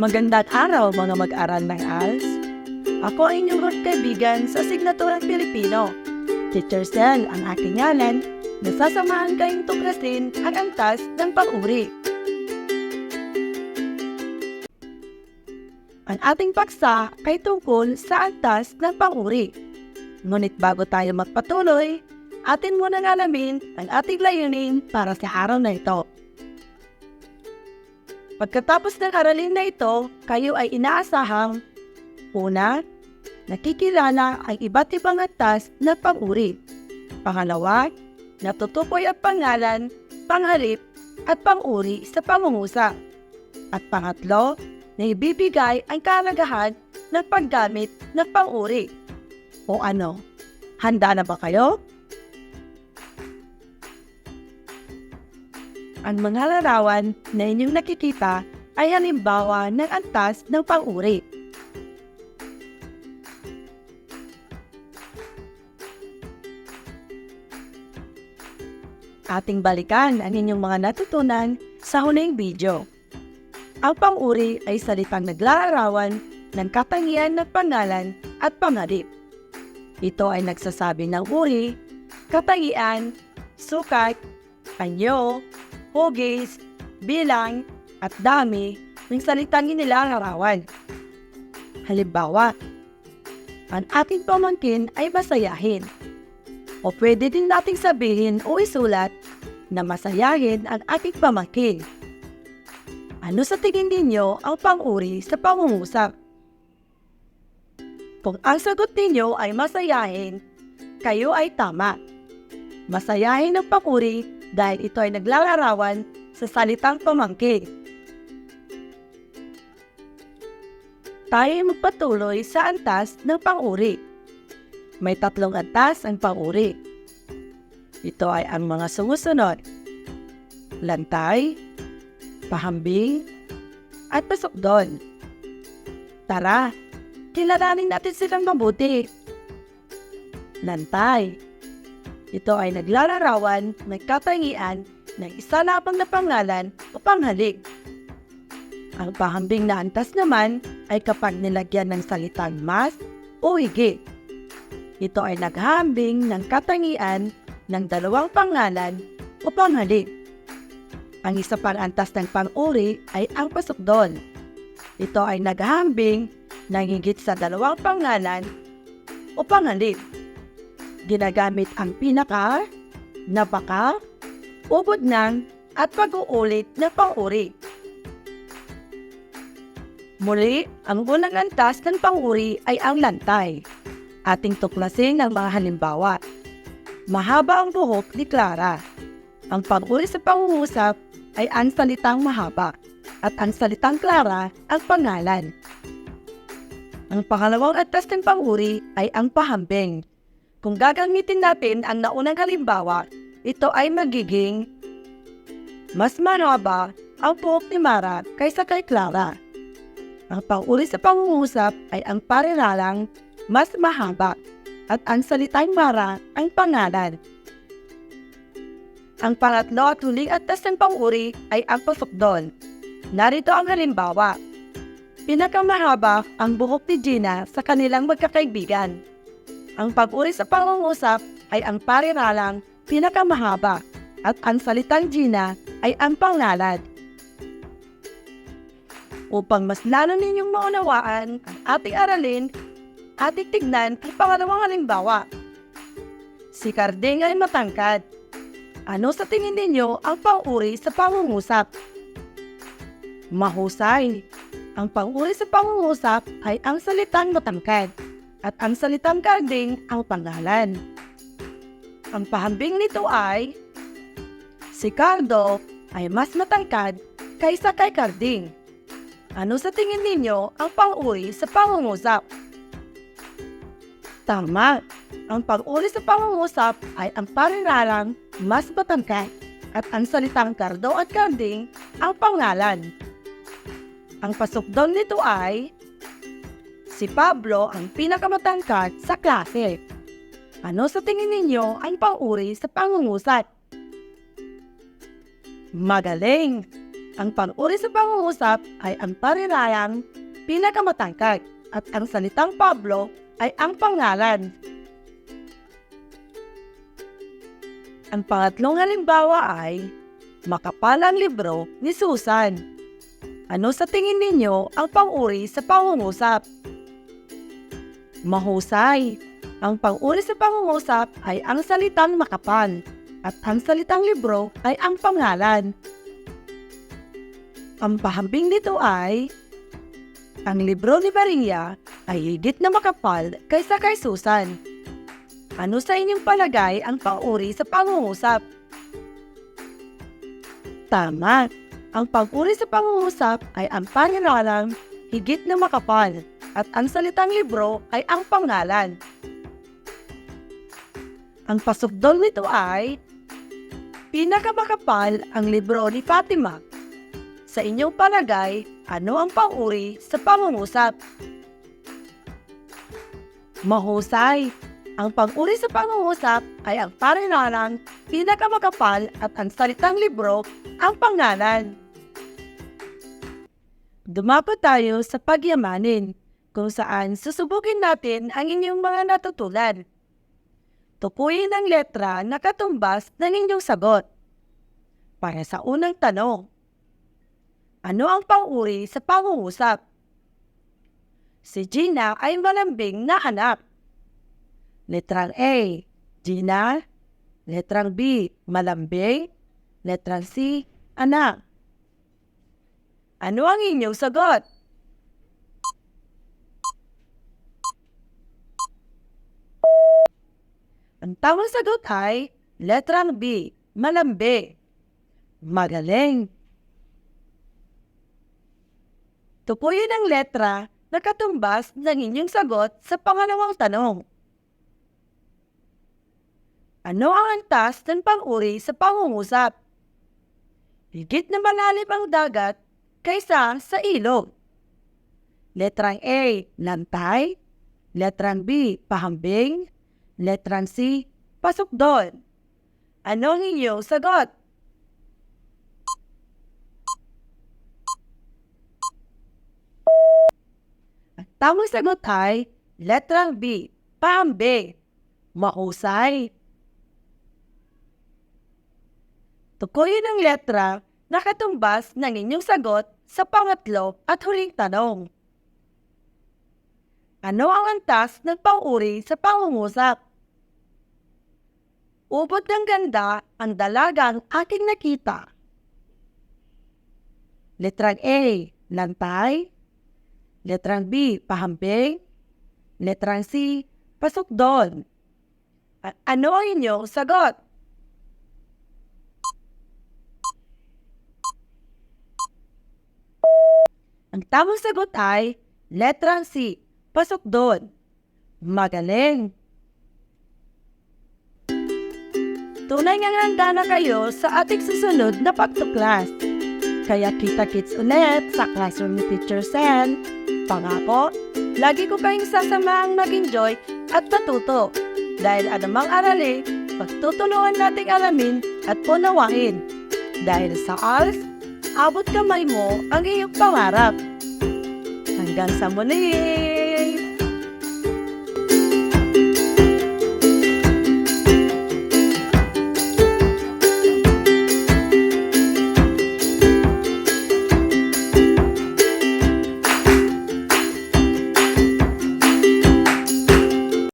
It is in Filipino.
Magandang araw mga mag-aral ng ALS. Ako ang inyong kaibigan sa Signaturang Pilipino. Teacher Sel ang aking ngalan. Nasasamahan kayong tuklasin ang antas ng pag-uri. Ang ating paksa ay tungkol sa antas ng pang-uri. Ngunit bago tayo magpatuloy, atin muna alamin ang ating layunin para sa araw na ito. Pagkatapos ng aralin na ito, kayo ay inaasahang Una, nakikilala ang iba't ibang antas ng pang-uri. Pangalawa, natutukoy ang pangalan, panghalip, at pang-uri sa pangungusap. At pangatlo, na ibibigay ang karagahan ng paggamit ng pang-uri. O ano, handa na ba kayo? Ang mga larawan na inyong nakikita ay halimbawa ng antas ng pang-uri. Ating balikan ang inyong mga natutunan sa huling video. Ang pang-uri ay salitang naglalarawan ng katangian ng pangalan at pangarip. Ito ay nagsasabi ng uri, katangian, sukat, anyo, hugis, bilang, at dami ng salitang inilalarawan. Halimbawa, ang ating pamangkin ay masayahin. O pwede din nating sabihin o isulat na masayahin ang ating pamangkin. Ano sa tingin ninyo ang pang-uri sa pangungusap? Kung ang sagot ninyo ay masayahin, kayo ay tama. Masayahin ang pang-uri dahil ito ay naglalarawan sa salitang pamangkin. Tayo ay magpatuloy sa antas ng pang-uri. May tatlong antas ang pang-uri. Ito ay ang mga sumusunod. Lantay, pahambing, at pasokdon. Tara, kilalanin natin silang mabuti. Lantay. Ito ay naglalarawan ng katangian ng isa lamang na pangalan o panghalik. Ang pahambing na antas naman ay kapag nilagyan ng salitang mas o higit. Ito ay naghahambing ng katangian ng dalawang pangalan o panghalik. Ang isa pang antas ng pang-uri ay ang pasukdon. Ito ay naghahambing ng higit sa dalawang pangalan o panghalik. Ginagamit ang pinaka, napaka, ubod ng, at pag-uulit na pang-uri. Muli, ang unang antas ng pang-uri ay ang lantay. Ating tuklasin ang mga halimbawa. Mahaba ang buhok ni Clara. Ang pang-uri sa pangungusap ay ang salitang mahaba at ang salitang Clara ang pangalan. Ang pangalawang antas ng pang-uri ay ang pahambing. Kung gagamitin natin ang naunang halimbawa, ito ay magiging mas mahaba ang buhok ni Mara kaysa kay Clara. Ang pang-uri sa pangungusap ay ang pariralang mas mahaba at ang salitang Mara ang pangalan. Ang pangatlo at huling atas ng pang-uri ay ang pasokdon. Narito ang halimbawa. Pinakamahaba ang buhok ni Gina sa kanilang magkakaibigan. Ang pag-uri sa pangungusap ay ang pariralang pinakamahaba at ang salitang Gina ay ang pangalan. Upang mas lalo ninyong maunawaan ang ating aralin, ating tignan ang pangalawang halimbawa. Si Carding ay matangkad. Ano sa tingin ninyo ang pang-uri sa pangungusap? Mahusay. Ang pang-uri sa pangungusap ay ang salitang matangkad at ang salitang Carding ang pangalan. Ang pahambing nito ay Si Cardo ay mas matangkad kaysa kay Carding. Ano sa tingin ninyo ang pang-uri sa pangungusap? Tama! Ang pang-uri sa pangungusap ay ang pariralang mas matangkad at ang salitang Cardo at Carding ang pangalan. Ang pasukdon nito ay Si Pablo ang pinakamatangkad sa klase. Ano sa tingin ninyo ang pang-uri sa pangungusap? Magaling! Ang pang-uri sa pangungusap ay ang parirayang pinakamatangkad at ang salitang Pablo ay ang pangalan. Ang pangatlong halimbawa ay makapal ang libro ni Susan. Ano sa tingin ninyo ang pang-uri sa pangungusap? Mahusay. Ang pang-uri sa pangungusap ay ang salitang makapal at ang salitang libro ay ang pangalan. Ang pahambing nito ay ang libro ni Maria ay higit na makapal kaysa kay Susan. Ano sa inyong palagay ang pang-uri sa pangungusap? Tama. Ang pag-uri sa pangungusap ay ang pangalang higit na makapal at ang salitang libro ay ang pangalan. Ang pasukdol nito ay pinakamakapal ang libro ni Fatima. Sa inyong palagay, ano ang pang-uri sa pangungusap? Mahusay. Ang pang-uri sa pangungusap ay ang parinalang pinakamakapal at ang salitang libro ang pangalan. Dumapo tayo sa pagyamanin kung saan susubukin natin ang inyong mga natutulan. Tukuyin ang letra na katumbas ng inyong sagot. Para sa unang tanong, ano ang pang-uri sa pangungusap? Si Gina ay malambing na anak. Letrang A, Gina. Letrang B, malambing. Letrang C, anak. Ano ang inyong sagot? Ang tamang sagot ay letrang B, malambi. Magaling. Tukuyin ang letra na katumbas ng inyong sagot sa pangalawang tanong. Ano ang antas ng pang-uri sa pangungusap? Higit na malalim ang dagat kaysa sa ilog. Letrang A, lantay. Letrang B, pahambing. Letrang C, pasok doon. Ano ang inyong sagot? Ang tamang sagot ay letrang B, pahambing. Mahusay. Tukuyin ang letra na katumbas ng inyong sagot sa pangatlo at huling tanong. Ano ang antas ng pang-uri sa pangungusap? Ubod ng ganda ang dalagang aking nakita. Letrang A, lantay. Letrang B, pahambing. Letrang C, pasok doon. Ano ang inyong sagot? Ang tamang sagot ay letrang C, pasok doon. Magaling! Tunay nga handa na kayo sa ating susunod na pagtuklas. Kaya kita-kits ulit sa Classroom ni Teacher Sen. Pangako, lagi ko kayong sasamaang mag-enjoy at matuto. Dahil anumang arali, pagtutulungan nating alamin at punawain. Dahil sa ALS, abot kamay mo ang iyong pangarap. Hanggang sa muli!